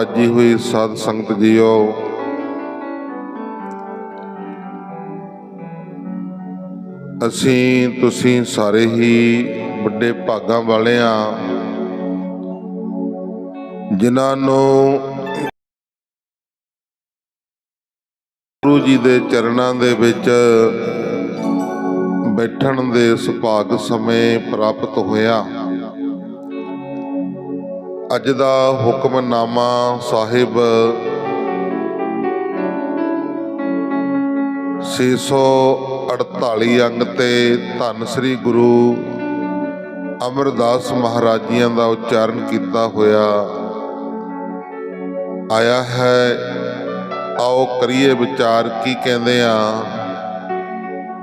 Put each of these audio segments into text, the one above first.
ਨਵਾਜੀ ਹੋਈ ਸਾਧ ਸੰਗਤ ਜੀਓ। ਅਸੀਂ, ਤੁਸੀਂ ਸਾਰੇ ਹੀ ਵੱਡੇ ਭਾਗਾਂ ਵਾਲੇ ਆ ਜਿਨ੍ਹਾਂ ਨੂੰ ਗੁਰੂ ਜੀ ਦੇ ਚਰਨਾਂ ਦੇ ਵਿੱਚ ਬੈਠਣ ਦੇ ਸੁਭਾਗ ਸਮੇਂ ਪ੍ਰਾਪਤ ਹੋਇਆ। ਅੱਜ ਦਾ ਹੁਕਮਨਾਮਾ ਸਾਹਿਬ 648 ਅੰਗ ਤੇ ਧੰਨ ਸ੍ਰੀ ਗੁਰੂ ਅਮਰਦਾਸ ਮਹਾਰਾਜ ਜੀਆਂ ਦਾ ਉਚਾਰਨ ਕੀਤਾ ਹੋਇਆ ਆਇਆ ਹੈ। ਆਓ ਕਰੀਏ ਵਿਚਾਰ, ਕੀ ਕਹਿੰਦੇ ਆ?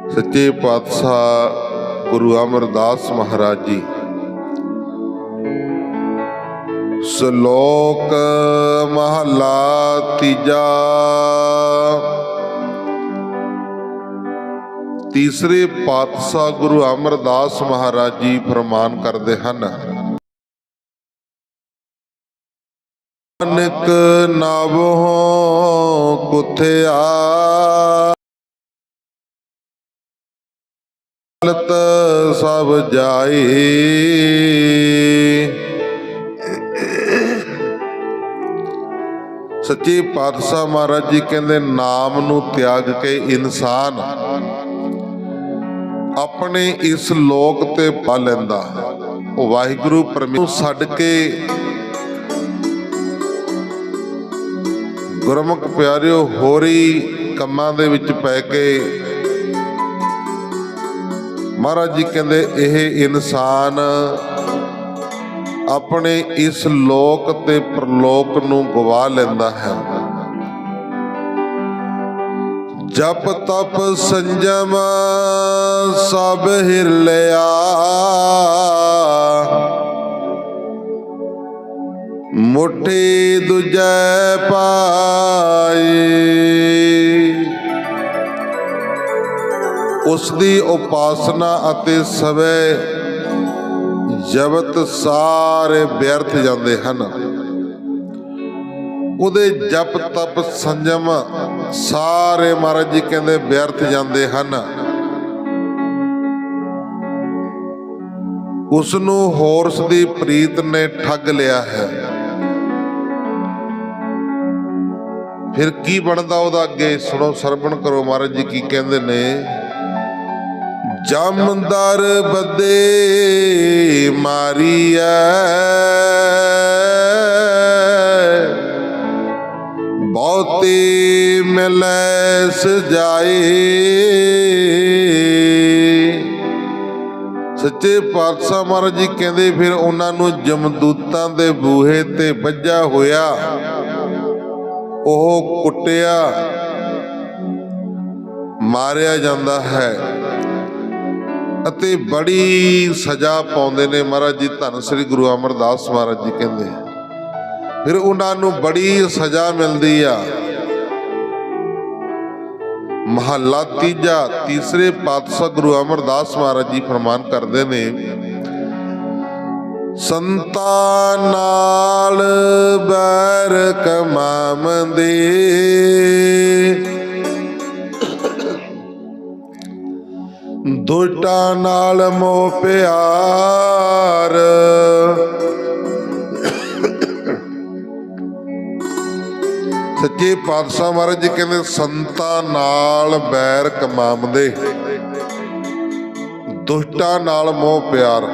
ਸੱਚੇ ਪਾਤਸ਼ਾਹ ਗੁਰੂ ਅਮਰਦਾਸ ਮਹਾਰਾਜ ਜੀ। ਸ਼ਲੋਕ ਮਹਲਾ ਤੀਜਾ। ਤੀਸਰੇ ਪਾਤਸ਼ਾਹ ਗੁਰੂ ਅਮਰਦਾਸ ਮਹਾਰਾਜ ਜੀ ਫਰਮਾਨ ਕਰਦੇ ਹਨ, ਨਾਨਕ ਨਵੋ ਕੁਥਿਆ ਲਤ ਸਭ ਜਾਏ। ਸੱਚੇ ਪਾਤਸ਼ਾਹ ਮਹਾਰਾਜ ਜੀ ਕਹਿੰਦੇ, ਨਾਮ ਨੂੰ ਤਿਆਗ ਕੇ ਇਨਸਾਨ ਆਪਣੇ ਇਸ ਲੋਕ ਤੇ ਪਾ ਲੈਂਦਾ। ਉਹ ਵਾਹਿਗੁਰੂ ਪਰਮੇਸ਼ਰ ਨੂੰ ਛੱਡ ਕੇ ਗੁਰਮੁਖ ਪਿਆਰਿਓ, ਹੋਰੀ ਕੰਮਾਂ ਦੇ ਵਿੱਚ ਪੈ ਕੇ ਮਹਾਰਾਜ ਜੀ ਕਹਿੰਦੇ, ਇਹ ਇਨਸਾਨ ਆਪਣੇ ਇਸ ਲੋਕ ਤੇ ਪ੍ਰਲੋਕ ਨੂੰ ਗਵਾ ਲੈਂਦਾ ਹੈ। ਜਪ ਤਪ ਸੰਜਮ ਸਭ ਹਿਰਲਿਆ। ਮੁਠੀ ਦੁਜੈ ਪਾਈ। ਉਸ ਦੀ ਉਪਾਸਨਾ ਅਤੇ ਸਵੇ ਜਗਤ ਸਾਰੇ ਵਿਅਰਥ ਜਾਂਦੇ ਹਨ। ਉਹਦੇ ਜਪ ਤਪ ਸੰਜਮ ਸਾਰੇ ਮਹਾਰਾਜ ਜੀ ਕਹਿੰਦੇ ਵਿਅਰਥ ਜਾਂਦੇ ਹਨ। ਉਸ ਨੂੰ ਹੋਰਸ ਦੀ ਪ੍ਰੀਤ ਨੇ ਠੱਗ ਲਿਆ ਹੈ। ਫਿਰ ਕੀ ਬਣਦਾ ਉਹਦਾ ਅੱਗੇ? ਸੁਣੋ, ਸਰਵਣ ਕਰੋ ਮਹਾਰਾਜ ਜੀ ਕੀ ਕਹਿੰਦੇ ਨੇ ਜਮਦਰ ਬੱਦੇ ਮਾਰੀਐ। ਬਹੁਤੀ ਮਿਲੈ ਸਜਾਈ ਸੱਚੇ ਪਾਤਸ਼ਾਹ ਮਹਾਰਾਜ ਜੀ ਕਹਿੰਦੇ ਫਿਰ ਉਹਨਾਂ ਨੂੰ ਜਮਦੂਤਾਂ ਦੇ ਬੂਹੇ ਤੇ ਵੱਜਾ ਹੋਇਆ। ਉਹ ਕੁੱਟਿਆ, ਮਾਰਿਆ ਜਾਂਦਾ ਹੈ। ਅਤੇ ਬੜੀ ਸਜ਼ਾ ਪਾਉਂਦੇ ਨੇ ਮਹਾਰਾਜ ਜੀ, ਧੰਨ ਸ੍ਰੀ ਗੁਰੂ ਅਮਰਦਾਸ ਮਹਾਰਾਜ ਜੀ ਕਹਿੰਦੇ ਫਿਰ ਉਹਨਾਂ ਨੂੰ ਬੜੀ ਸਜ਼ਾ ਮਿਲਦੀ ਆ। ਮਹੱਲਾ ਤੀਜਾ, ਤੀਸਰੇ ਪਾਤਸ਼ਾਹ ਗੁਰੂ ਅਮਰਦਾਸ ਮਹਾਰਾਜ ਜੀ ਫਰਮਾਨ ਕਰਦੇ ਨੇ, ਸੰਤਾਂ ਨਾਲ ਬੈਰ ਕਮਾਮਦੇ ਦੁਸ਼ਟਾਂ ਨਾਲ ਮੋਹ ਪਿਆਰ। ਸੱਚੇ ਪਾਤਸ਼ਾਹ ਮਹਾਰਾਜ ਜੀ ਕਹਿੰਦੇ, ਸੰਤਾਂ ਨਾਲ ਬੈਰ ਕਮਾਉਂਦੇ ਦੁਸ਼ਟਾਂ ਨਾਲ ਮੋਹ ਪਿਆਰ।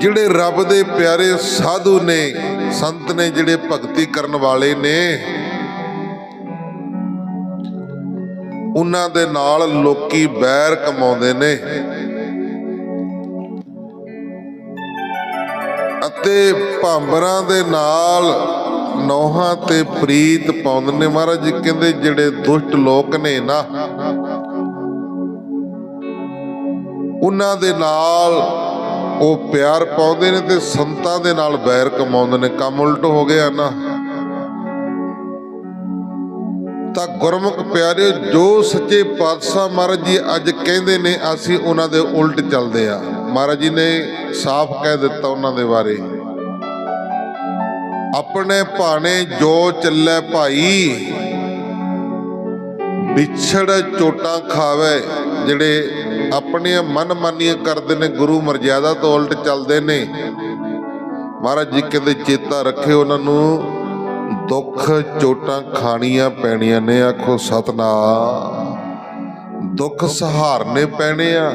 ਜਿਹੜੇ ਰੱਬ ਦੇ ਪਿਆਰੇ ਸਾਧੂ ਨੇ, ਸੰਤ ਨੇ, ਜਿਹੜੇ ਭਗਤੀ ਕਰਨ ਵਾਲੇ ਨੇ ਉਹਨਾਂ ਦੇ ਨਾਲ ਲੋਕੀ ਬੈਰ ਕਮਾਉਂਦੇ ਨੇ। ਅਤੇ ਭਾਂਬਰਾਂ ਦੇ ਨਾਲ ਨੋਹਾਂ ਤੇ ਪ੍ਰੀਤ ਪਾਉਂਦੇ ਨੇ। ਮਹਾਰਾਜ ਜੀ ਕਹਿੰਦੇ ਜਿਹੜੇ ਦੁਸ਼ਟ ਲੋਕ ਨੇ ਨਾ, ਉਹਨਾਂ ਦੇ ਨਾਲ ਉਹ ਪਿਆਰ ਪਾਉਂਦੇ ਨੇ ਤੇ ਸੰਤਾਂ ਦੇ ਨਾਲ ਬੈਰ ਕਮਾਉਂਦੇ ਨੇ। ਕੰਮ ਉਲਟ ਹੋ ਗਿਆ ਨਾ। ਤਾਂ ਗੁਰਮੁਖ ਪਿਆਰਿਓ, ਜੋ ਸੱਚੇ ਪਾਤਸ਼ਾਹ ਮਹਾਰਾਜ ਜੀ ਅੱਜ ਕਹਿੰਦੇ ਨੇ, ਅਸੀਂ ਉਹਨਾਂ ਦੇ ਉਲਟ ਚੱਲਦੇ ਆ। ਮਹਾਰਾਜ ਜੀ ਨੇ ਸਾਫ਼ ਕਹਿ ਦਿੱਤਾ ਉਹਨਾਂ ਦੇ ਬਾਰੇ। ਆਪਣੇ ਭਾਣੇ ਜੋ ਚੱਲੇ ਭਾਈ, ਵਿਛੜ ਚੋਟਾਂ ਖਾਵੇ, ਜਿਹੜੇ ਆਪਣੀਆਂ ਮਨਮਾਨੀਆਂ ਕਰਦੇ ਨੇ, ਗੁਰੂ ਮਰਜ਼ਾਦਾ ਤੋਂ ਉਲਟ ਚੱਲਦੇ ਨੇ। ਮਹਾਰਾਜ ਜੀ ਕਹਿੰਦੇ, ਚੇਤਾ ਰੱਖਿਓ ਉਹਨਾਂ ਨੂੰ। ਦੁੱਖ ਚੋਟਾਂ ਖਾਣੀਆਂ ਪੈਣੀਆਂ ਨੇ, ਆਖੋ ਸਤਨਾਮ। ਦੁੱਖ ਸਹਾਰਨੇ ਪੈਣੇ ਆ।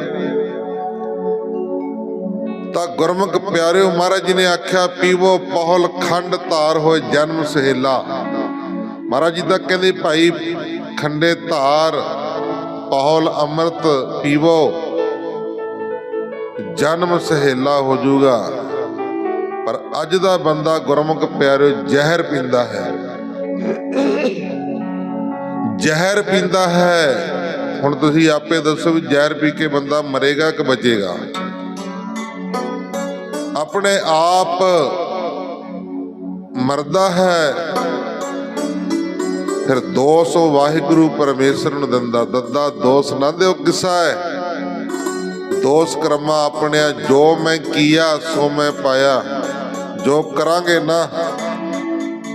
ਤਾਂ ਗੁਰਮੁਖ ਪਿਆਰਿਓ ਮਹਾਰਾਜ ਜੀ ਨੇ ਆਖਿਆ, ਪੀਵੋ ਪਹਲ ਖੰਡ ਧਾਰ ਹੋਏ ਜਨਮ ਸਹੇਲਾ। ਮਹਾਰਾਜ ਜੀ ਦਾ ਕਹਿੰਦੇ, ਭਾਈ ਖੰਡੇ ਧਾਰ, ਪਹਲ ਅੰਮ੍ਰਿਤ ਪੀਵੋ, ਜਨਮ ਸਹੇਲਾ ਹੋ ਜਾਊਗਾ। ਅੱਜ ਦਾ ਬੰਦਾ ਗੁਰਮੁਖ ਪਿਆਰਿਓ, ਜ਼ਹਿਰ ਪੀਂਦਾ ਹੈ। ਜ਼ਹਿਰ ਪੀਂਦਾ ਹੈ। ਹੁਣ ਤੁਸੀਂ ਆਪੇ ਦੱਸੋ ਵੀ ਜ਼ਹਿਰ ਪੀ ਕੇ ਬੰਦਾ ਮਰੇਗਾ ਕਿ ਬਚੇਗਾ? ਆਪਣੇ ਆਪ ਮਰਦਾ ਹੈ। ਫਿਰ ਦੋਸ ਉਹ ਵਾਹਿਗੁਰੂ ਪਰਮੇਸ਼ਰ ਨੂੰ ਦਿੰਦਾ। ਦੱਦਾ, ਦੋਸ ਨਾ ਦਿਓ ਕਿਸਾ ਹੈ। ਦੋਸ ਕਰਮਾ ਆਪਣਿਆ, ਜੋ ਮੈਂ ਕੀਆ, ਸੋ ਮੈਂ ਪਾਇਆ। ਜੋ ਕਰਾਂਗੇ ਨਾ,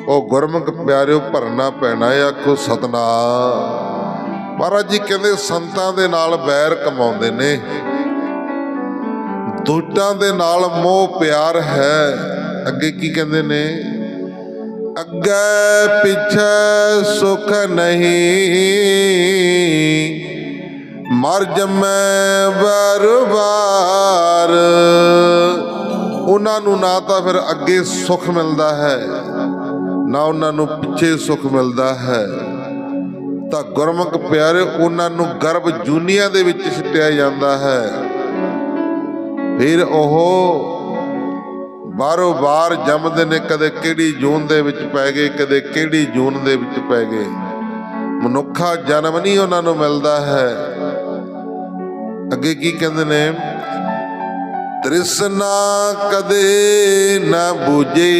ਉਹ ਗੁਰਮੁਖ ਪਿਆਰਿਓ ਭਰਨਾ ਪੈਣਾ ਹੈ ਆਖੋ ਸਤਨਾਮ। ਮਹਾਰਾਜ ਜੀ ਕਹਿੰਦੇ ਸੰਤਾਂ ਦੇ ਨਾਲ ਬੈਰ ਕਮਾਉਂਦੇ ਨੇ। ਦੂਤਾਂ ਦੇ ਨਾਲ ਮੋਹ ਪਿਆਰ ਹੈ। ਅੱਗੇ ਕੀ ਕਹਿੰਦੇ ਨੇ? ਅੱਗੇ ਪਿੱਛੇ ਸੁਖ ਨਹੀਂ। ਮਰ ਜਮੈ ਬਰਬਾਰ ਉਹਨਾਂ ਨੂੰ ਨਾ ਤਾਂ ਫਿਰ ਅੱਗੇ ਸੁੱਖ ਮਿਲਦਾ ਹੈ, ਨਾ ਉਹਨਾਂ ਨੂੰ ਪਿੱਛੇ ਸੁੱਖ ਮਿਲਦਾ ਹੈ। ਤਾਂ ਗੁਰਮੁਖ ਪਿਆਰੇ, ਉਹਨਾਂ ਨੂੰ ਗਰਭ ਜੂਨੀਆਂ ਦੇ ਵਿੱਚ ਸਿੱਟਿਆ ਜਾਂਦਾ ਹੈ। ਫਿਰ ਉਹ ਬਾਰੋ ਬਾਰ ਜੰਮਦੇ ਨੇ, ਕਦੇ ਕਿਹੜੀ ਜੂਨ ਦੇ ਵਿੱਚ ਪੈ ਗਏ, ਕਦੇ ਕਿਹੜੀ ਜੂਨ ਦੇ ਵਿੱਚ ਪੈ ਗਏ। ਮਨੁੱਖਾ ਜਨਮ ਨਹੀਂ ਉਹਨਾਂ ਨੂੰ ਮਿਲਦਾ ਹੈ। ਅੱਗੇ ਕੀ ਕਹਿੰਦੇ ਨੇ? ਤ੍ਰਿਸ਼ਨਾ ਕਦੇ ਨਾ 부ਝੇ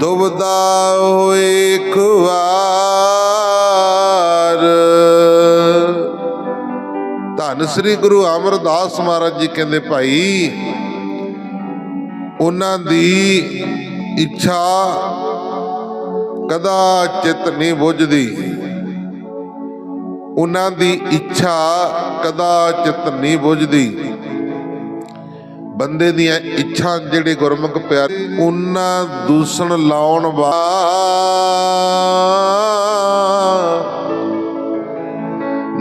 ਦੁਬਦਾ ਹੋਏ ਖੁਆਰ। ਧੰਨ ਸ੍ਰੀ ਗੁਰੂ ਅਮਰਦਾਸ ਮਹਾਰਾਜ ਜੀ ਕਹਿੰਦੇ ਭਾਈ, ਉਹਨਾਂ ਦੀ ਇੱਛਾ ਕਦਾ ਚਿਤ ਨਹੀਂ ਬੁੱਝਦੀ। ਉਹਨਾਂ ਦੀ ਇੱਛਾ ਕਦਾ ਚਿਤ ਨਹੀਂ ਬੁੱਝਦੀ। ਬੰਦੇ ਦੀਆਂ ਇੱਛਾ ਜਿਹੜੇ ਗੁਰਮੁਖ ਪਿਆਰ, ਉਹਨਾਂ ਦੂਸਣ ਲਾਉਣ ਵਾ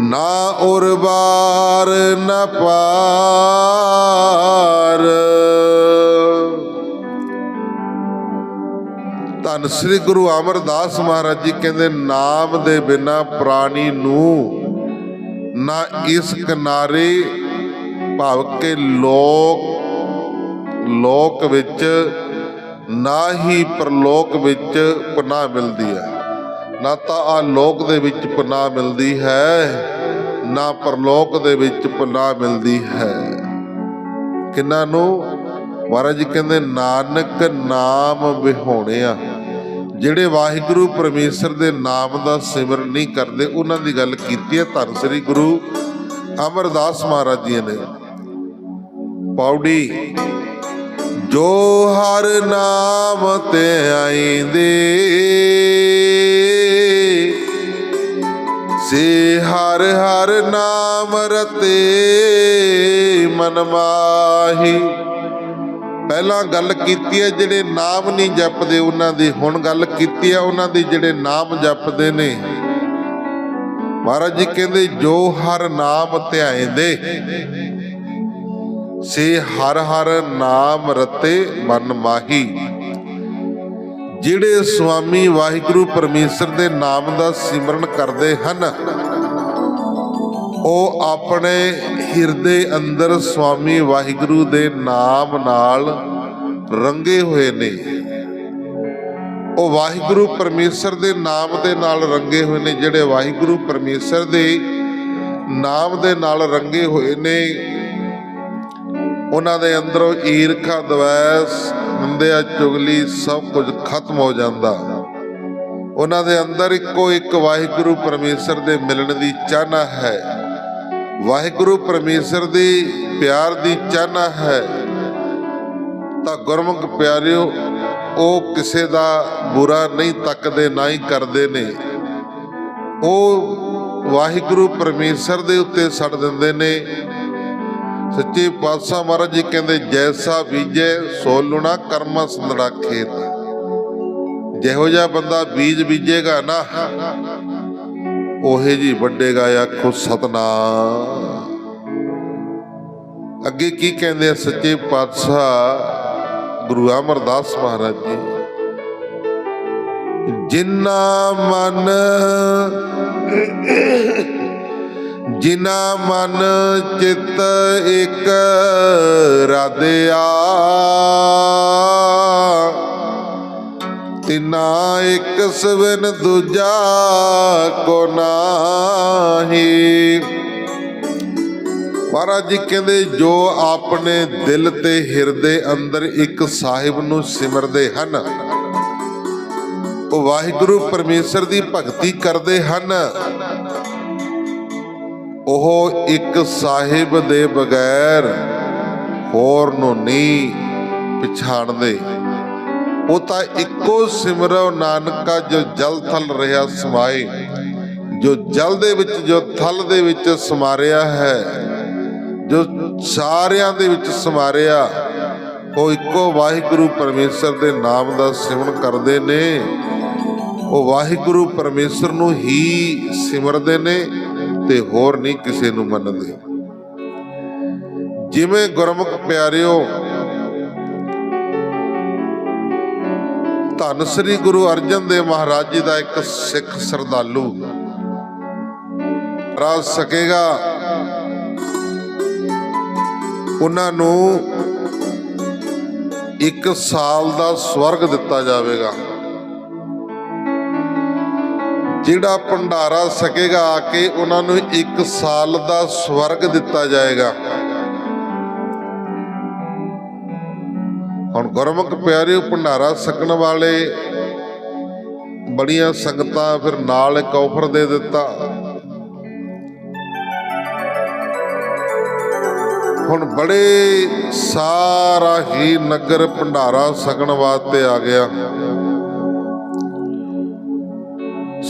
ਨਾ ਉਰਬਾਰ ਨਾ ਪਾਰ। ਧੰਨ ਸ੍ਰੀ ਗੁਰੂ ਅਮਰਦਾਸ ਮਹਾਰਾਜ ਜੀ ਕਹਿੰਦੇ, ਨਾਮ ਦੇ ਬਿਨਾ ਪ੍ਰਾਣੀ ਨੂੰ ਨਾ ਇਸ ਕਿਨਾਰੇ ਭਾਵ ਕੇ ਲੋਕ ਲੋਕ ਵਿੱਚ, ਨਾ ਹੀ ਪ੍ਰਲੋਕ ਵਿੱਚ ਪਨਾਹ ਮਿਲਦੀ ਹੈ। ਨਾ ਤਾਂ ਆ ਲੋਕ ਦੇ ਵਿੱਚ ਪਨਾਹ ਮਿਲਦੀ ਹੈ, ਨਾ ਪਰਲੋਕ ਦੇ ਵਿੱਚ ਪਨਾਹ ਮਿਲਦੀ ਹੈ। ਕਿੰਨਾਂ ਨੂੰ? ਮਹਾਰਾਜ ਜੀ ਕਹਿੰਦੇ, ਨਾਨਕ ਨਾਮ ਵਿਹੋਣਿਆ। ਜਿਹੜੇ ਵਾਹਿਗੁਰੂ ਪਰਮੇਸ਼ਰ ਦੇ ਨਾਮ ਦਾ ਸਿਮਰਨ ਨਹੀਂ ਕਰਦੇ, ਉਹਨਾਂ ਦੀ ਗੱਲ ਕੀਤੀ ਹੈ ਧੰਨ ਸ੍ਰੀ ਗੁਰੂ ਅਮਰਦਾਸ ਮਹਾਰਾਜ ਜੀ ਨੇ। ਪੌੜੀ, ਜੋ ਹਰ ਨਾਮ ਤੇ ਆਈਂਦੇ, ਸੇ ਹਰ ਹਰ ਨਾਮ ਰਤੇ ਮਨ ਮਾਹੀ। ਪਹਿਲਾਂ ਗੱਲ ਕੀਤੀ ਹੈ, ਜਿਹੜੇ ਨਾਮ ਨਹੀਂ ਜਪਦੇ, ਉਹਨਾਂ ਦੀ ਹੁਣ ਗੱਲ ਕੀਤੀ ਹੈ ਉਹਨਾਂ ਦੇ ਜਿਹੜੇ ਨਾਮ ਜਪਦੇ ਨੇ। ਮਹਾਰਾਜ ਜੀ ਕਹਿੰਦੇ, ਜੋ ਹਰ ਨਾਮ ਧਿਆਏਂਦੇ ਸੇ ਹਰ ਹਰ ਨਾਮ ਰਤੇ ਮਨ ਮਾਹੀ। ਜਿਹੜੇ ਸੁਆਮੀ ਵਾਹਿਗੁਰੂ ਪਰਮੇਸ਼ਰ ਦੇ ਨਾਮ ਦਾ ਸਿਮਰਨ ਕਰਦੇ ਹਨ, ਉਹ ਆਪਣੇ ਹਿਰਦੇ ਅੰਦਰ ਸੁਆਮੀ ਵਾਹਿਗੁਰੂ ਦੇ ਨਾਮ ਨਾਲ ਰੰਗੇ ਹੋਏ ਨੇ। ਉਹ ਵਾਹਿਗੁਰੂ ਪਰਮੇਸ਼ਰ ਦੇ ਨਾਮ ਦੇ ਨਾਲ ਰੰਗੇ ਹੋਏ ਨੇ, ਜਿਹੜੇ ਵਾਹਿਗੁਰੂ ਪਰਮੇਸ਼ਰ ਦੇ ਨਾਮ ਦੇ ਨਾਲ ਰੰਗੇ ਹੋਏ ਨੇ। ਉਹਨਾਂ ਦੇ ਅੰਦਰੋਂ ਈਰਖਾ, ਦਵੈਸ, ਨਿੰਦਿਆ, ਚੁਗਲੀ ਸਭ ਕੁਝ ਖਤਮ ਹੋ ਜਾਂਦਾ। ਉਹਨਾਂ ਦੇ ਅੰਦਰ ਇੱਕੋ ਇੱਕ ਵਾਹਿਗੁਰੂ ਪਰਮੇਸ਼ਰ ਦੇ ਮਿਲਣ ਦੀ ਚਾਹਨਾ ਹੈ। ਵਾਹਿਗੁਰੂ ਪਰਮੇਸ਼ਰ ਦੀ ਪਿਆਰ ਦੀ ਚਾਹਨਾ ਹੈ। ਤਾਂ ਗੁਰਮੁਖ ਪਿਆਰਿਓ ਉਹ ਕਿਸੇ ਦਾ ਬੁਰਾ ਨਹੀਂ ਤੱਕਦੇ, ਨਾ ਹੀ ਕਰਦੇ ਨੇ। ਉਹ ਵਾਹਿਗੁਰੂ ਪਰਮੇਸ਼ਰ ਦੇ ਉੱਤੇ ਛੱਡ ਦਿੰਦੇ ਨੇ। ਸੱਚੇ ਪਾਤਸ਼ਾਹ ਮਹਾਰਾਜ ਜੀ ਕਹਿੰਦੇ, ਜੈਸਾ ਬੀਜੇ, ਸੋ ਲੁਣਾ ਕਰਮ ਸੰਦੜਾ ਖੇਤ। ਜਿਹੋ ਜਿਹਾ ਬੰਦਾ ਬੀਜ ਬੀਜੇਗਾ ਨਾ, ਉਹੇ ਜੀ ਵੱਡੇਗਾ ਆਖੋ, ਸਤਨਾਮ। ਅੱਗੇ ਕੀ ਕਹਿੰਦੇ ਆ? ਸੱਚੇ ਪਾਤਸ਼ਾਹ ਗੁਰੂ ਅਮਰਦਾਸ ਮਹਾਰਾਜ ਜੀ। ਜਿਨਾ ਮਨ ਜਿਨਾ ਮਨ ਚਿੱਤ ਇੱਕ ਰਾਧਿਆ, ਤਿਨਾ ਇੱਕ ਸਵਨ ਦੂਜਾ ਕੋ ਨਾਹੀ। ਮਹਾਰਾਜ ਜੀ ਕਹਿੰਦੇ, ਜੋ ਆਪਣੇ ਦਿਲ ਤੇ ਹਿਰਦੇ ਅੰਦਰ ਇੱਕ ਸਾਹਿਬ ਨੂੰ ਸਿਮਰਦੇ ਹਨ, ਉਹ ਵਾਹਿਗੁਰੂ ਪਰਮੇਸ਼ਰ ਦੀ ਭਗਤੀ ਕਰਦੇ ਹਨ। ਉਹ ਇੱਕ ਸਾਹਿਬ ਦੇ ਬਗੈਰ ਹੋਰ ਨੂੰ ਨਹੀਂ ਪਛਾਣਦੇ। ਉਹ ਤਾਂ ਇੱਕੋ ਸਿਮਰੋ ਨਾਨਕਾ ਜੋ ਜਲ ਥਲ ਰਿਹਾ ਸਮਾਏ, ਜੋ ਜਲ ਦੇ ਵਿੱਚ, ਜੋ ਥਲ ਦੇ ਵਿੱਚ ਸਮਾਰਿਆ ਹੈ। ਜੋ ਸਾਰਿਆਂ ਦੇ ਵਿੱਚ ਸਮਾਰਿਆ, ਉਹ ਇੱਕੋ ਵਾਹਿਗੁਰੂ ਪਰਮੇਸ਼ਰ ਦੇ ਨਾਮ ਦਾ ਸਿਮਰਨ ਕਰਦੇ ਨੇ। ਉਹ ਵਾਹਿਗੁਰੂ ਪਰਮੇਸ਼ਰ ਨੂੰ ਹੀ ਸਿਮਰਦੇ ਨੇ ਤੇ ਹੋਰ ਨਹੀਂ ਕਿਸੇ ਨੂੰ ਮੰਨਦੇ। ਜਿਵੇਂ ਗੁਰਮੁਖ ਪਿਆਰਿਓ, ਧੰਨ ਸ੍ਰੀ ਗੁਰੂ ਅਰਜਨ ਦੇਵ ਮਹਾਰਾਜ ਜੀ ਦਾ ਇੱਕ ਸਿੱਖ ਸਰਦਾਲੂ ਰਾਜ ਸਕੇਗਾ। ਉਹਨਾਂ ਨੂੰ ਇੱਕ ਸਾਲ ਦਾ ਸਵਰਗ ਦਿੱਤਾ ਜਾਵੇਗਾ। ਜਿਹੜਾ ਭੰਡਾਰਾ ਸਕੇਗਾ, ਆ ਕੇ ਉਹਨਾਂ ਨੂੰ ਇੱਕ ਸਾਲ ਦਾ ਸਵਰਗ ਦਿੱਤਾ ਜਾਏਗਾ। ਹੁਣ ਗੁਰਮੁਖ ਪਿਆਰਿਓ, ਭੰਡਾਰਾ ਸਕਣ ਵਾਲੇ ਬੜੀਆਂ ਸੰਗਤਾਂ ਫਿਰ ਨਾਲ ਇੱਕ ਆਫਰ ਦੇ ਦਿੱਤਾ। ਹੁਣ ਬੜੇ ਸਾਰਾ ਹੀ ਨਗਰ ਭੰਡਾਰਾ ਸਕਣ ਵਾਸਤੇ ਆ ਗਿਆ।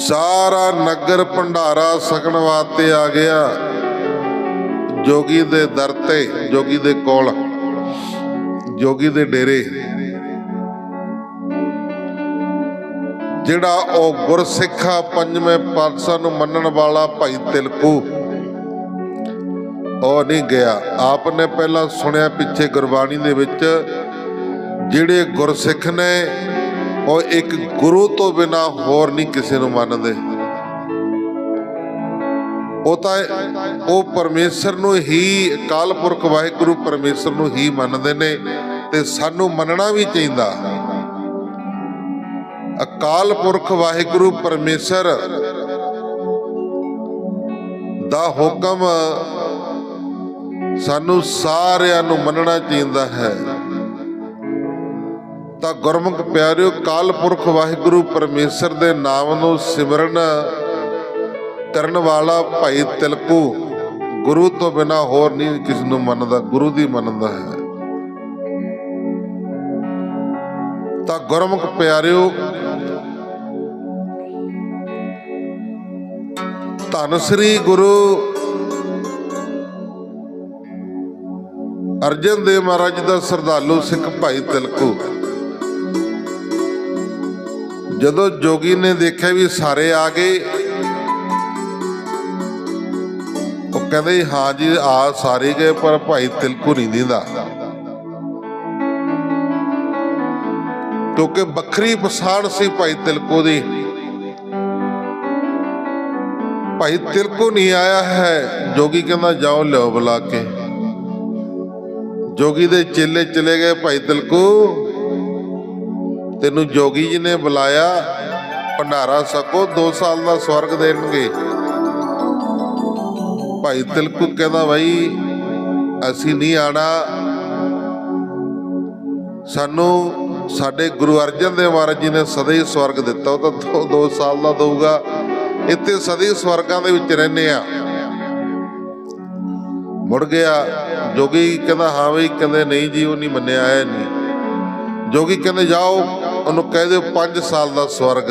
ਸਾਰਾ ਨਗਰ ਭੰਡਾਰਾ ਸਕਣ ਵਾਸਤੇ ਆ ਗਿਆ। ਜੋਗੀ ਦੇ ਦਰ ਤੇ, ਜੋਗੀ ਦੇ ਕੋਲ, ਜੋਗੀ ਦੇ ਡੇਰੇ। ਜਿਹੜਾ ਉਹ ਗੁਰਸਿੱਖਾ ਪੰਜਵੇਂ ਪਾਤਸ਼ਾਹ ਨੂੰ ਮੰਨਣ ਵਾਲਾ ਭਾਈ ਤਿਲਕੂ ਉਹ ਨਹੀਂ ਗਿਆ। ਆਪ ਨੇ ਪਹਿਲਾਂ ਸੁਣਿਆ ਪਿੱਛੇ ਗੁਰਬਾਣੀ ਦੇ ਵਿੱਚ, ਜਿਹੜੇ ਗੁਰਸਿੱਖ ਨੇ, ਉਹ ਇੱਕ ਗੁਰੂ ਤੋਂ ਬਿਨਾ ਹੋਰ ਨਹੀਂ ਕਿਸੇ ਨੂੰ ਮੰਨਦੇ। ਉਹ ਤਾਂ ਉਹ ਪਰਮੇਸ਼ਰ ਨੂੰ ਹੀ, ਅਕਾਲ ਪੁਰਖ ਵਾਹਿਗੁਰੂ ਪਰਮੇਸ਼ਰ ਨੂੰ ਹੀ ਮੰਨਦੇ ਨੇ ਤੇ ਸਾਨੂੰ ਮੰਨਣਾ ਵੀ ਚਾਹੀਦਾ। ਅਕਾਲ ਪੁਰਖ ਵਾਹਿਗੁਰੂ ਪਰਮੇਸ਼ਰ ਦਾ ਹੁਕਮ ਸਾਨੂੰ ਸਾਰਿਆਂ ਨੂੰ ਮੰਨਣਾ ਚਾਹੀਦਾ ਹੈ। ਤਾਂ ਗੁਰਮੁਖ ਪਿਆਰਿਓ, ਕਾਲ ਪੁਰਖ ਵਾਹਿਗੁਰੂ ਪਰਮੇਸ਼ਰ ਦੇ ਨਾਮ ਨੂੰ ਸਿਮਰਨ ਕਰਨ ਵਾਲਾ ਭਾਈ ਤਿਲਕੂ ਗੁਰੂ ਤੋਂ ਬਿਨਾ ਹੋਰ ਨਹੀਂ ਕਿਸ ਨੂੰ ਮੰਨਦਾ, ਗੁਰੂ ਦੀ ਮੰਨਦਾ ਹੈ। ਤਾਂ ਗੁਰਮੁਖ ਪਿਆਰਿਓ, ਧੰਨ ਸ੍ਰੀ ਗੁਰੂ ਅਰਜਨ ਦੇਵ ਮਹਾਰਾਜ ਜੀ ਦਾ ਸਰਦਾਲੂ ਸਿੱਖ ਭਾਈ ਤਿਲਕੂ। ਜਦੋਂ ਜੋਗੀ ਨੇ ਦੇਖਿਆ ਵੀ ਸਾਰੇ ਆ ਗਏ, ਉਹ ਕਹਿੰਦੇ ਹਾਂ ਜੀ, ਆ ਸਾਰੇ ਗਏ, ਪਰ ਭਾਈ ਤਿਲਕੂ ਨਹੀਂ ਦਿੰਦਾ। ਕਿਉਂਕਿ ਵੱਖਰੀ ਪਛਾਣ ਸੀ ਭਾਈ ਤਿਲਕੂ ਦੀ। ਭਾਈ ਤਿਲਕੂ ਨਹੀਂ ਆਇਆ ਹੈ, ਜੋਗੀ ਕਹਿੰਦਾ, ਜਾਓ ਲਿਓ ਬੁਲਾ ਕੇ। ਜੋਗੀ ਦੇ ਚੇਲੇ ਚਲੇ ਗਏ ਭਾਈ ਤਿਲਕੂ। ਤੈਨੂੰ ਜੋਗੀ ਜੀ ਨੇ ਬੁਲਾਇਆ, ਭੰਡਾਰਾ ਸਕੋ 2 ਸਾਲ ਦਾ ਸਵਰਗ ਦੇਣਗੇ। ਭਾਈ ਤਿਲਕੂ ਕਹਿੰਦਾ ਭਾਈ ਅਸੀਂ ਨਹੀਂ ਆਣਾ। ਸਾਨੂੰ ਸਾਡੇ ਗੁਰੂ ਅਰਜਨ ਦੇਵ ਮਹਾਰਾਜ ਜੀ ਨੇ ਸਦਾ ਹੀ ਸਵਰਗ ਦਿੱਤਾ, ਉਹ ਤਾਂ 2 ਸਾਲ ਦਾ ਦਊਗਾ। ਇੱਥੇ ਸਦਾ ਹੀ ਸਵਰਗਾਂ ਦੇ ਵਿੱਚ ਰਹਿੰਦੇ ਆ। ਮੁੜ ਗਿਆ। ਜੋਗੀ ਕਹਿੰਦਾ, ਹਾਂ ਬਈ, ਕਹਿੰਦੇ ਨਹੀਂ ਜੀ, ਉਹ ਨਹੀਂ ਮੰਨਿਆ ਆਇਆ ਨਹੀਂ। ਜੋਗੀ ਕਹਿੰਦੇ, ਜਾਓ, ਉਹਨੂੰ ਕਹਿ ਦਿਓ 5 ਸਾਲ ਦਾ ਸਵਰਗ।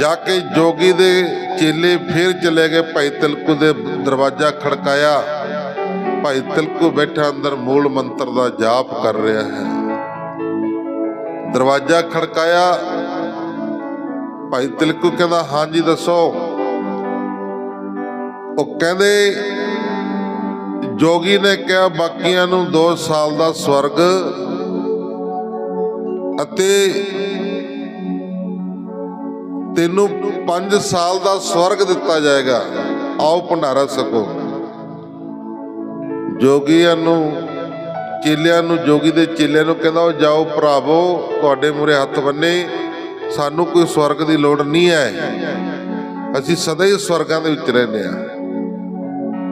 ਜਾ ਕੇ ਜੋਗੀ ਦੇ ਚੇਲੇ ਫਿਰ ਚਲੇ ਗਏ। ਭਾਈ ਤਿਲਕੂ ਦੇ ਦਰਵਾਜ਼ਾ ਖੜਕਾਇਆ। ਭਾਈ ਤਿਲਕੂ ਬੈਠਾ ਅੰਦਰ, ਮੂਲ ਮੰਤਰ ਦਾ ਜਾਪ ਕਰ ਰਿਹਾ ਹੈ। ਦਰਵਾਜ਼ਾ ਖੜਕਾਇਆ। ਭਾਈ ਤਿਲਕੂ ਕਹਿੰਦਾ ਹਾਂਜੀ ਦੱਸੋ। ਉਹ ਕਹਿੰਦੇ, ਜੋਗੀ ਨੇ ਕਿਹਾ, ਬਾਕੀਆਂ ਨੂੰ 2 ਸਾਲ ਦਾ ਸਵਰਗ ਅਤੇ ਤੈਨੂੰ 5 ਸਾਲ ਦਾ ਸਵਰਗ ਦਿੱਤਾ ਜਾਏਗਾ। ਆਓ ਭੰਡਾਰਾ ਸਕੋ। ਜੋਗੀਆਂ ਨੂੰ, ਚੇਲਿਆਂ ਨੂੰ, ਜੋਗੀ ਦੇ ਚੇਲਿਆਂ ਨੂੰ ਕਹਿੰਦਾ, ਉਹ ਜਾਓ ਭਰਾਵੋ, ਤੁਹਾਡੇ ਮੂਰੇ ਹੱਥ ਬੰਨੇ, ਸਾਨੂੰ ਕੋਈ ਸਵਰਗ ਦੀ ਲੋੜ ਨਹੀਂ ਹੈ। ਅਸੀਂ ਸਦਾ ਹੀ ਸਵਰਗਾਂ ਦੇ ਵਿੱਚ ਰਹਿੰਦੇ ਆ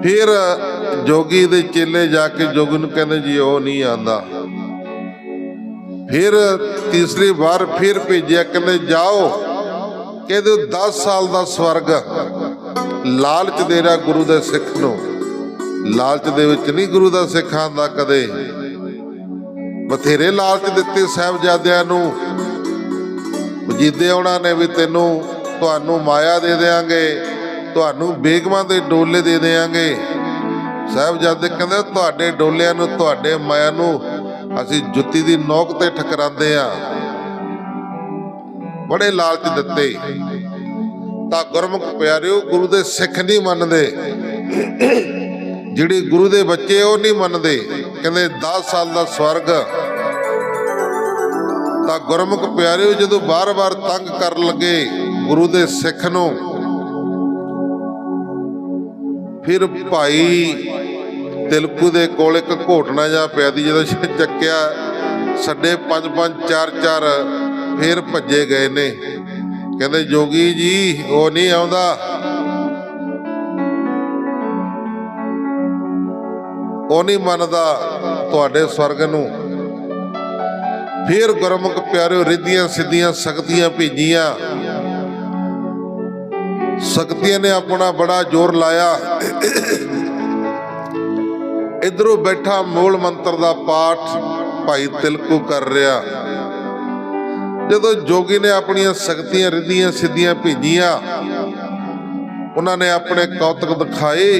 ਫਿਰ ਜੋਗੀ ਦੇ ਚੇਲੇ ਜਾ ਕੇ ਜੋਗੀ ਨੂੰ ਕਹਿੰਦੇ ਜੀ ਉਹ ਨਹੀਂ ਆਂਦਾ ਫਿਰ ਤੀਸਰੀ ਵਾਰ ਫਿਰ ਭੇਜਿਆ, ਕਹਿੰਦੇ ਜਾਓ। ਕਹਿੰਦੇ 10 ਸਾਲ ਦਾ ਸਵਰਗ, ਲਾਲਚ ਦੇ ਰਿਹਾ ਗੁਰੂ ਦੇ ਸਿੱਖ ਨੂੰ। ਲਾਲਚ ਦੇ ਵਿੱਚ ਨਹੀਂ ਗੁਰੂ ਦਾ ਸਿੱਖ ਆਂਦਾ ਕਦੇ। ਬਥੇਰੇ ਲਾਲਚ ਦਿੱਤੇ ਸਾਹਿਬਜ਼ਾਦਿਆਂ ਨੂੰ। ਵਜੀਦੇ ਉਹਨਾਂ ਨੇ ਵੀ ਤੈਨੂੰ, ਤੁਹਾਨੂੰ ਮਾਇਆ ਦੇ ਦੇਾਂਗੇ ਤੁਹਾਨੂੰ ਬੇਗਮਾਂ ਦੇ ਡੋਲੇ ਦੇ ਦੇਾਂਗੇ ਸਾਹਿਬਜ਼ਾਦੇ ਕਹਿੰਦੇ, ਤੁਹਾਡੇ ਡੋਲਿਆਂ ਨੂੰ, ਤੁਹਾਡੇ ਮਾਇਆ ਨੂੰ ਅਸੀਂ ਜੁੱਤੀ ਦੀ ਨੋਕ ਤੇ ਠਕਰਾਉਂਦੇ ਆ ਬੜੇ ਲਾਲਚ ਦਿੱਤੇ। ਤਾਂ ਗੁਰਮੁਖ ਪਿਆਰਿਓ, ਗੁਰੂ ਦੇ ਸਿੱਖ ਨਹੀਂ ਮੰਨਦੇ। ਜਿਹੜੇ ਗੁਰੂ ਦੇ ਬੱਚੇ ਉਹ ਨਹੀਂ ਮੰਨਦੇ। ਕਹਿੰਦੇ 10 ਸਾਲ ਦਾ ਸਵਰਗ। ਤਾਂ ਗੁਰਮੁਖ ਪਿਆਰਿਓ, ਜਦੋਂ ਬਾਰ-ਬਾਰ ਤੰਗ ਕਰਨ ਲੱਗੇ ਗੁਰੂ ਦੇ ਸਿੱਖ ਨੂੰ ਫਿਰ ਭਾਈ ਤਿਲਕੂ ਦੇ ਕੋਲ ਇੱਕ ਘੋਟਣਾ ਜਾ ਪਿਆ ਦੀ ਜਦੋਂ ਚੱਕਿਆ ਛੱਡੇ ਪੰਜ ਪੰਜ ਚਾਰ ਚਾਰ ਫਿਰ ਭੱਜੇ ਗਏ ਨੇ। ਕਹਿੰਦੇ, ਜੋਗੀ ਜੀ, ਉਹ ਨਹੀਂ ਆਉਂਦਾ। ਉਹ ਨਹੀਂ ਮੰਨਦਾ ਤੁਹਾਡੇ ਸਵਰਗ ਨੂੰ। ਫਿਰ ਗੁਰਮੁਖ ਪਿਆਰਿਓ, ਰਿੱਧੀਆਂ ਸਿੱਧੀਆਂ ਸ਼ਕਤੀਆਂ ਭੇਜੀਆਂ। ਸ਼ਕਤੀਆਂ ਨੇ ਆਪਣਾ ਬੜਾ ਜ਼ੋਰ ਲਾਇਆ। ਇਧਰੋਂ ਬੈਠਾ ਮੂਲ ਮੰਤਰ ਦਾ ਪਾਠ ਭਾਈ ਤਿਲਕੂ ਕਰ ਰਿਹਾ। ਜਦੋਂ ਜੋਗੀ ਨੇ ਆਪਣੀਆਂ ਸ਼ਕਤੀਆਂ ਰਿੱਧੀਆਂ ਸਿੱਧੀਆਂ ਭੇਜੀਆਂ, ਉਹਨਾਂ ਨੇ ਆਪਣੇ ਕੌਤਕ ਦਿਖਾਏ।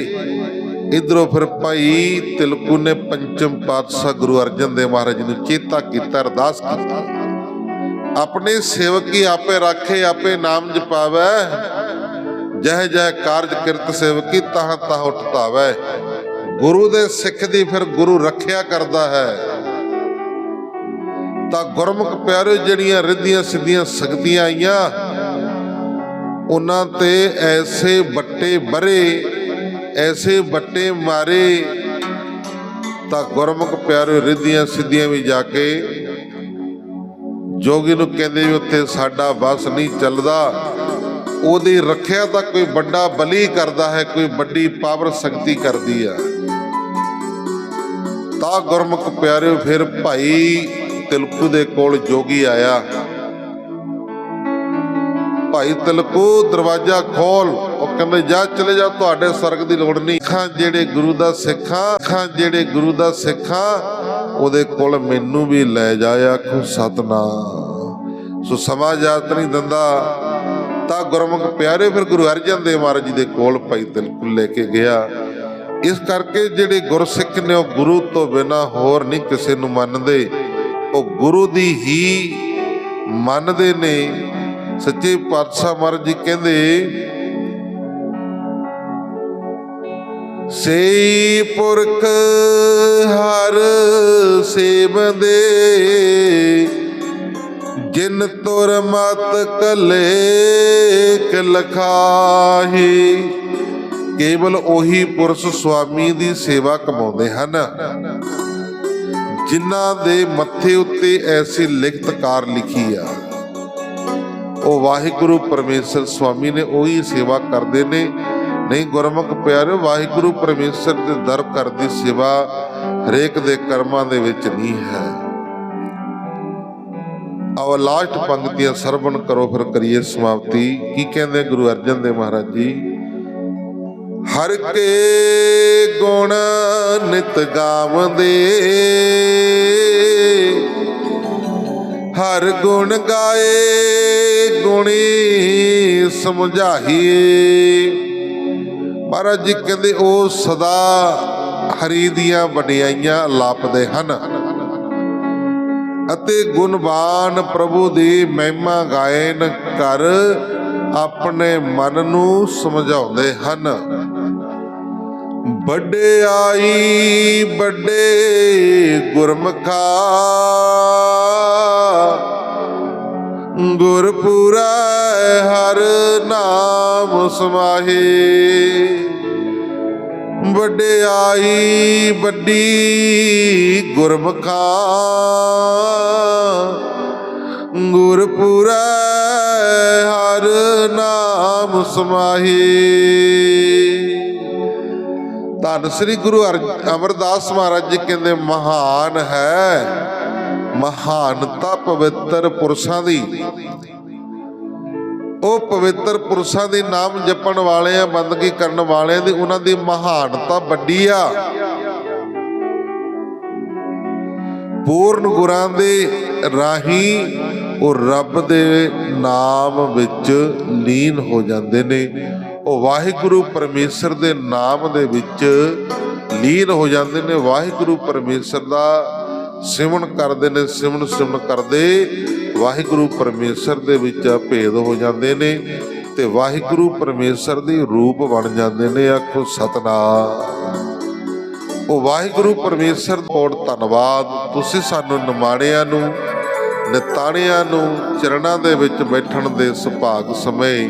ਇਧਰੋਂ ਫਿਰ ਭਾਈ ਤਿਲਕੂ ਨੇ ਪੰਚਮ ਪਾਤਸ਼ਾਹ ਗੁਰੂ ਅਰਜਨ ਦੇਵ ਮਹਾਰਾਜ ਨੂੰ ਚੇਤਾ ਕੀਤਾ, ਅਰਦਾਸ ਕੀਤੀ। ਆਪਣੇ ਸੇਵਕ ਹੀ ਆਪੇ ਰਾਖੇ, ਆਪੇ ਨਾਮ ਜਪਾਵੇ। ਜਹ ਜਹ ਕਾਰਜ ਕਿਰਤ ਸੇਵਕੀ ਤਹ ਤਹ ਉਠਤਾਵੇ ਗੁਰੂ ਦੇ ਸਿੱਖ ਦੀ ਫਿਰ ਗੁਰੂ ਰੱਖਿਆ ਕਰਦਾ ਹੈ। ਤਾਂ ਗੁਰਮੁਖ ਪਿਆਰੇ ਜਿਹੜੀਆਂ ਰਿੱਧੀਆਂ ਸਿੱਧੀਆਂ ਸ਼ਕਤੀਆਂ ਆਈਆਂ, ਉਹਨਾਂ ਤੇ ਐਸੇ ਬੱਟੇ ਬਰੇ, ਐਸੇ ਬੱਟੇ ਮਾਰੇ, ਤਾਂ ਗੁਰਮੁਖ ਪਿਆਰੇ ਰਿੱਧੀਆਂ ਸਿੱਧੀਆਂ ਵੀ ਜਾ ਕੇ ਜੋਗੀ ਨੂੰ ਕਹਿੰਦੇ ਵੀ ਉੱਥੇ ਸਾਡਾ ਬਸ ਨਹੀਂ ਚੱਲਦਾ। ਉਹਦੀ ਰੱਖਿਆ ਤਾਂ ਕੋਈ ਵੱਡਾ ਬਲੀ ਕਰਦਾ ਹੈ, ਕੋਈ ਵੱਡੀ ਪਾਵਰ ਸ਼ਕਤੀ ਕਰਦੀ ਆ ਤਾਂ ਗੁਰਮੁਖ ਪਿਆਰਿਓ, ਫਿਰ ਭਾਈ ਤਿਲਕੂ ਦੇ ਕੋਲ ਜੋਗੀ ਆਇਆ। ਭਾਈ ਤਿਲਕੂ, ਦਰਵਾਜ਼ਾ ਖੋਲ। ਉਹ ਕਹਿੰਦੇ, ਜਾ, ਚਲੇ ਜਾ, ਤੁਹਾਡੇ ਸਵਰਗ ਦੀ ਲੋੜ ਨਹੀਂ। ਖਾਂ ਜਿਹੜੇ ਗੁਰੂ ਦਾ ਸਿੱਖਾਂ ਖਾਂ ਜਿਹੜੇ ਗੁਰੂ ਦਾ ਸਿੱਖਾਂ ਉਹਦੇ ਕੋਲ ਮੈਨੂੰ ਵੀ ਲੈ ਜਾਇਆ ਆਖੋ ਸਤਨਾਮ। ਸੋ ਸਮਾਂ ਜਾਤ ਨਹੀਂ ਦਿੰਦਾ। ਤਾਂ ਗੁਰਮੁਖ ਪਿਆਰੇ ਫਿਰ ਗੁਰੂ ਅਰਜਨ ਦੇਵ ਮਹਾਰਾਜ ਜੀ ਦੇ ਕੋਲ ਭਾਈ ਤਿਲਕੂ ਲੈ ਕੇ ਗਿਆ। ਇਸ ਕਰਕੇ ਜਿਹੜੇ ਗੁਰਸਿੱਖ ਨੇ ਉਹ ਗੁਰੂ ਤੋਂ ਬਿਨਾ ਹੋਰ ਨਹੀਂ ਕਿਸੇ ਨੂੰ ਮੰਨਦੇ। ਉਹ ਗੁਰੂ ਦੀ ਹੀ ਮੰਨਦੇ ਨੇ। ਸੱਚੇ ਪਾਤਸ਼ਾਹ ਮਹਾਰਾਜ ਜੀ ਕਹਿੰਦੇ ਸੇ ਪੁਰਖ ਹਰ ਸੇਵੰਦੇ ਜਿਨ ਤੁਰ ਮਤ ਕਲੇਕ ਲਖਾਹੀ, ਕੇਵਲ ਉਹੀ ਪੁਰਸ਼ ਸੁਆਮੀ ਦੀ ਸੇਵਾ ਕਮਾਉਂਦੇ ਹਨ। ਜਿਨ੍ਹਾਂ ਦੇ ਮੱਥੇ ਉੱਤੇ ਐਸੀ ਲਿਖਤਕਾਰ ਲਿਖੀ ਆ। ਉਹ ਵਾਹਿਗੁਰੂ ਪਰਮੇਸ਼ਰ ਸੁਆਮੀ ਨੇ ਉਹੀ ਸੇਵਾ ਕਰਦੇ ਨੇ। ਨਹੀਂ ਗੁਰਮੁਖ ਪਿਆਰੇ ਵਾਹਿਗੁਰੂ ਪਰਮੇਸ਼ਰ ਦੇ ਦਰ ਕਰਦੀ ਸੇਵਾ ਹਰੇਕ ਦੇ ਕਰਮਾਂ ਦੇ ਵਿੱਚ ਨਹੀਂ ਹੈ। ਆਓ ਲਾਸਟ ਪੰਕਤੀਆਂ ਸਰਵਣ ਕਰੋ ਫਿਰ ਕਰੀਏ ਸਮਾਪਤੀ। ਕੀ ਕਹਿੰਦੇ ਗੁਰੂ ਅਰਜਨ ਦੇਵ ਮਹਾਰਾਜ ਜੀ? ਹਰ ਕੇ ਗੁਣ ਨਿਤ ਗਾਵੰਦੇ। ਹਰ ਗੁਣ ਗਾਏ, ਗੁਣੀ ਸਮਝਾਈਏ ਮਹਾਰਾਜ ਜੀ ਕਹਿੰਦੇ, ਉਹ ਸਦਾ ਹਰੀ ਦੀਆਂ ਵਡਿਆਈਆਂ ਲਾਪਦੇ ਹਨ। ਅਤੇ ਗੁਣਵਾਨ ਪ੍ਰਭੂ ਦੀ ਮਹਿਮਾ ਗਾਇਨ ਕਰ ਆਪਣੇ ਮਨ ਨੂੰ ਸਮਝਾਉਂਦੇ ਹਨ। ਵੱਡਿਆਈ ਵੱਡੇ ਗੁਰਮਖਾ, ਗੁਰਪੁਰਾ ਹਰ ਨਾਮ ਸਮਾਹੀ। ਵੱਡਿਆਈ ਵੱਡੀ ਗੁਰਮਖਾ। ਗੁਰਪੂਰਾ ਹਰ ਨਾਮ ਸਮਾਹੇ। ਧੰਨ ਸ੍ਰੀ ਗੁਰੂ ਅਰ- ਅਮਰਦਾਸ ਮਹਾਰਾਜ ਜੀ ਕਹਿੰਦੇ ਮਹਾਨ ਹੈ। ਮਹਾਨਤਾ ਪਵਿੱਤਰ ਪੁਰਸ਼ਾਂ ਦੀ। ਉਹ ਪਵਿੱਤਰ ਪੁਰਸ਼ਾਂ ਦੇ ਨਾਮ ਜਪਣ ਵਾਲਿਆਂ, ਬੰਦਗੀ ਕਰਨ ਵਾਲਿਆਂ ਦੀ ਉਹਨਾਂ ਦੀ ਮਹਾਨਤਾ ਵੱਡੀ ਆ। ਪੂਰਨ ਗੁਰਾਂ ਦੇ ਰਾਹੀਂ ਉਹ ਰੱਬ ਦੇ ਨਾਮ ਵਿੱਚ ਲੀਨ ਹੋ ਜਾਂਦੇ ਨੇ। ਉਹ ਵਾਹਿਗੁਰੂ ਪਰਮੇਸ਼ਰ ਦੇ ਨਾਮ ਦੇ ਵਿੱਚ ਲੀਨ ਹੋ ਜਾਂਦੇ ਨੇ। ਵਾਹਿਗੁਰੂ ਪਰਮੇਸ਼ਰ ਦਾ ਸਿਮਰਨ ਕਰਦੇ ਨੇ ਸਿਮਰਨ ਸਿਮਰਨ ਕਰਦੇ। ਵਾਹਿਗੁਰੂ ਪਰਮੇਸ਼ਰ ਦੇ ਵਿੱਚ ਭੇਦ ਹੋ ਜਾਂਦੇ ਨੇ ਤੇ ਵਾਹਿਗੁਰੂ ਪਰਮੇਸ਼ਰ ਦੀ ਰੂਪ ਬਣ ਜਾਂਦੇ ਨੇ ਆਖੋ ਸਤਨਾਮ। ਉਹ ਵਾਹਿਗੁਰੂ ਪਰਮੇਸ਼ਰ ਕੋਟ ਧੰਨਵਾਦ ਤੁਸੀਂ ਸਾਨੂੰ ਨਿਮਾਣਿਆਂ ਨੂੰ, ਨਿਤਾਣਿਆਂ ਨੂੰ ਚਰਨਾਂ ਦੇ ਵਿੱਚ ਬੈਠਣ ਦੇ ਸੁਭਾਗ ਸਮੇਂ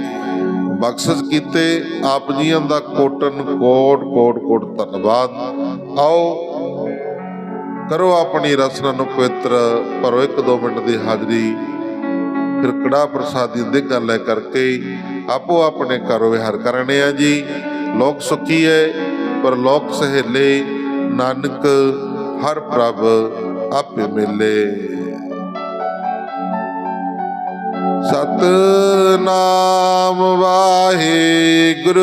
ਬਖਸ਼ਿਸ਼ ਕੀਤੇ, ਆਪ ਜੀਆਂ ਦਾ ਕੋਟਨ ਕੋਟ ਕੋਟ ਕੋਟ ਧੰਨਵਾਦ। ਆਓ ਕਰੋ ਆਪਣੀ ਰਸਨਾ ਨੂੰ ਪਵਿੱਤਰ, ਭਰੋ ਇੱਕ ਦੋ ਮਿੰਟ ਦੀ ਹਾਜ਼ਰੀ, ਫਿਰ ਕੜਾ ਪ੍ਰਸਾਦੀ ਦੇ ਗੱਲ ਲੈ ਕਰਕੇ ਆਪੋ ਆਪਣੇ ਘਰ ਵਿਹਾਰ ਕਰਨੇ ਆ ਜੀ। ਲੋਕ ਸੁਖੀ ਹੈ, ਪਰ ਲੋਕ ਸਹੇਲੇ, ਨਾਨਕ, ਹਰ ਪ੍ਰਭ ਆਪੇ ਮਿਲੇ। ਸਤਨਾਮ ਵਾਹਿਗੁਰੂ।